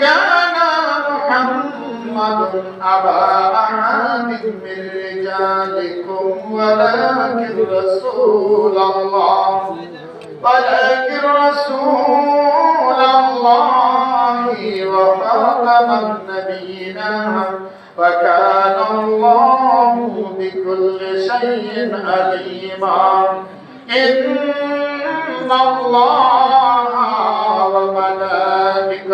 كان محمد أبا أحد من رجالكم ولكن رسول الله ولكن رسول الله وخاتم النبيين وكان الله بكل شيء عليما. إن الله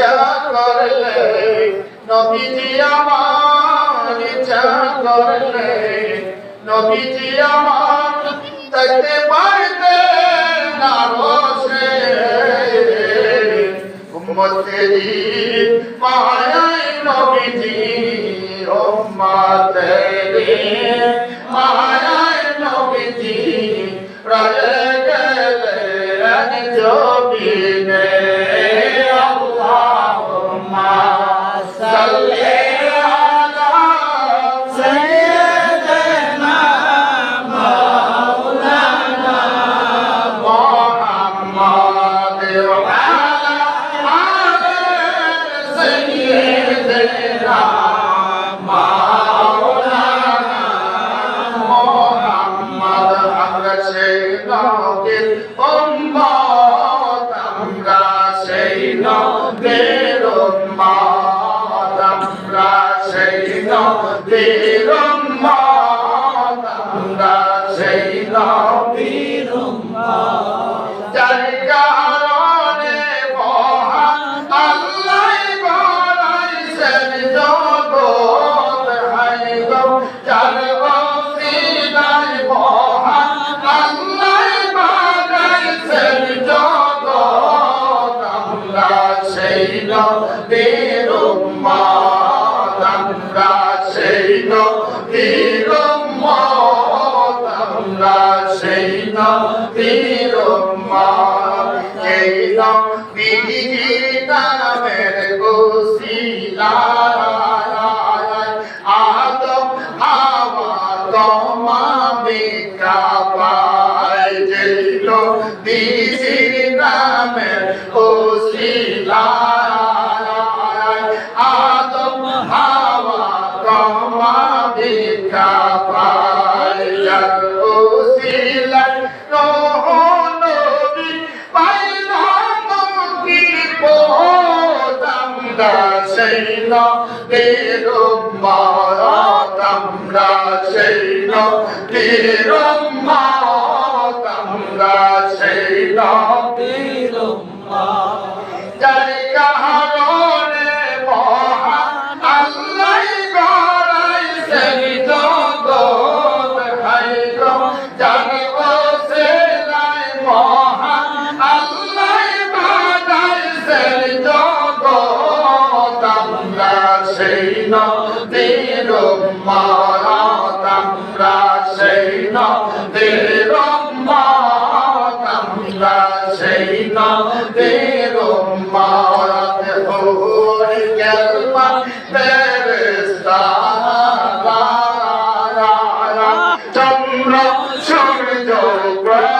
ইচ্ছা করলে, নবীজি আমার ইচ্ছা করলে, নবীজি আমার তাকে পারতে না বসে। উম্মতেরি মায়াই নবীজি, উম্মতেরি মায়াই নবীজি রাজা আমি কাপায় দিল দিদির নামে ও শিলা don't ground.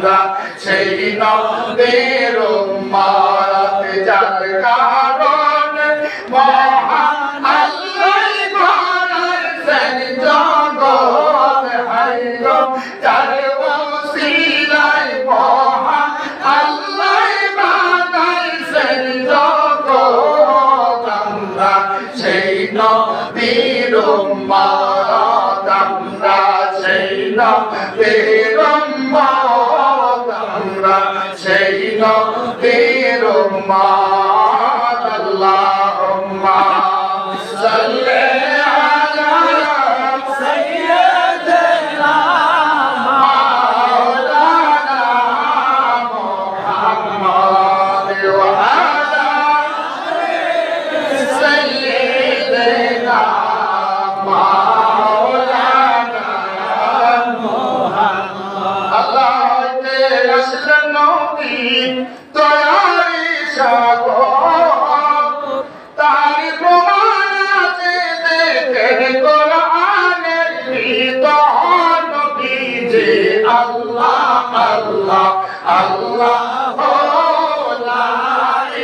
আমরা সেই নদের মারাতে যার কারণ মা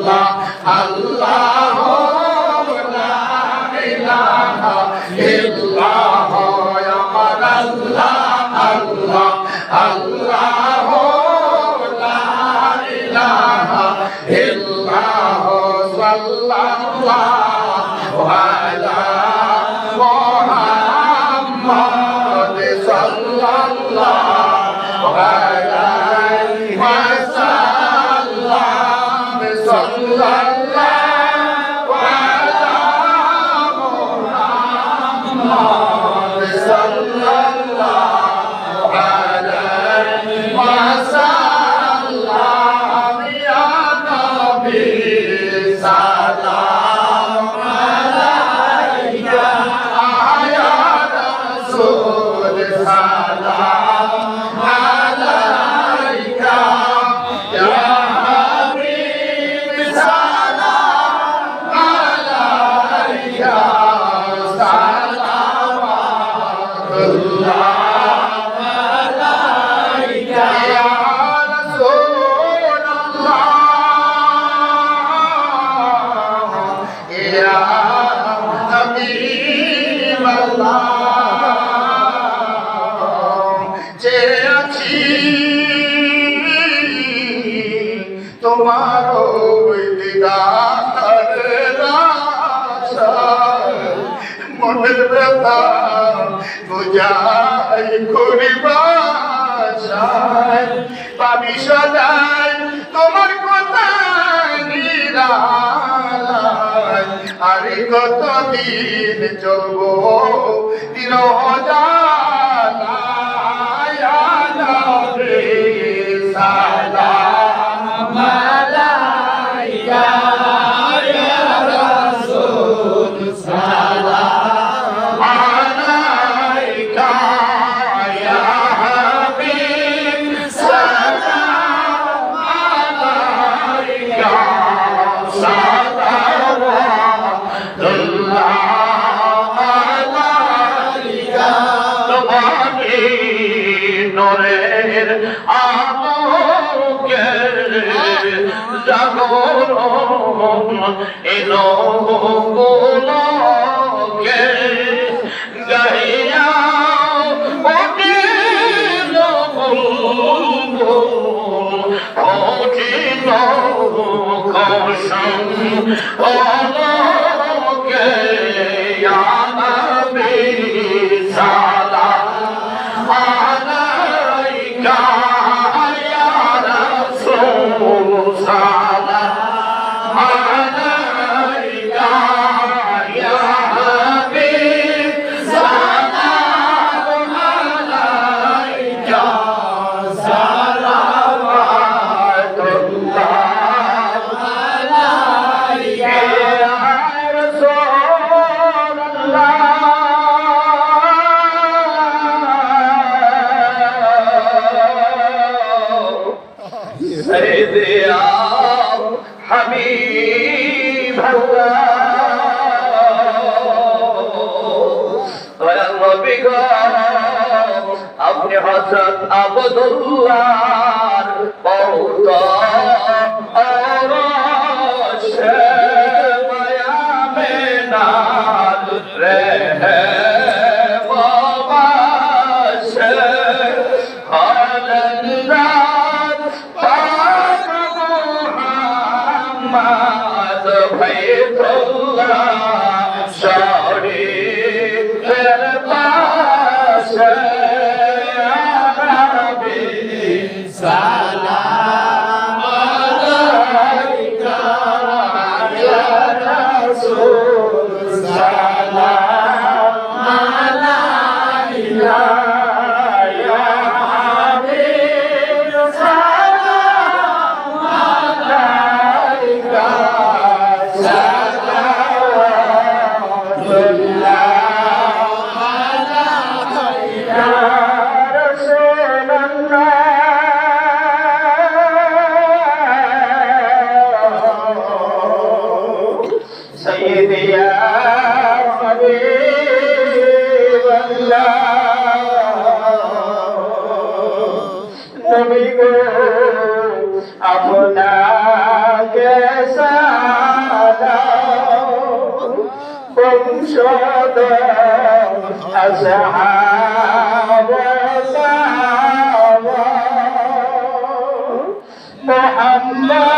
আল্লাহ আল্লাহ। যে আছি। তোমার মনের ব্যথা বোঝাই করিবা পাবি সদায় তোমার কথা নিরা আর কতদিন চলবো? তিন হাজার এলো গোলকে যাইয়া ওকেল দরুয়া Yeah. محمد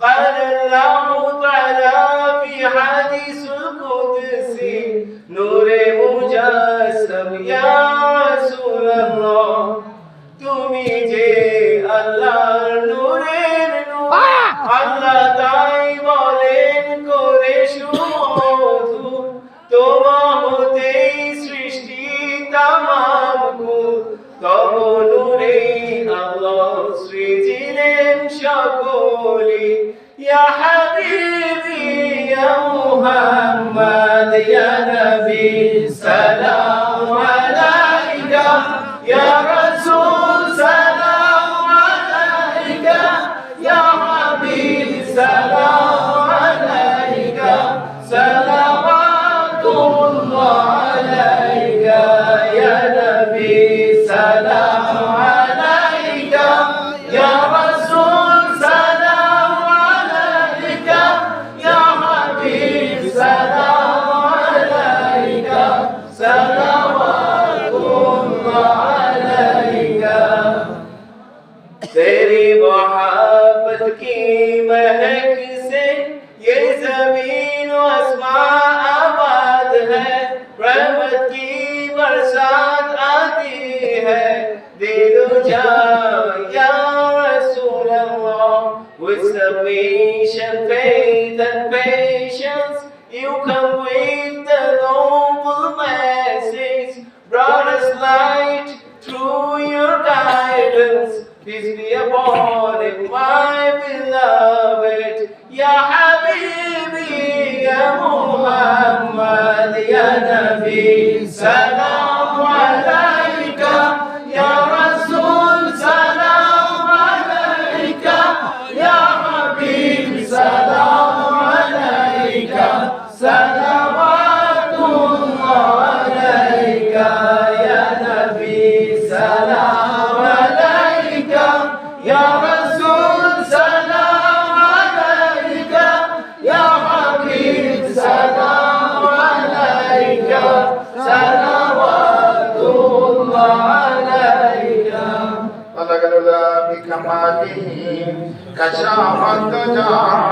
قد لو يا حبيبي يا محمد يا نبي سلام. today जा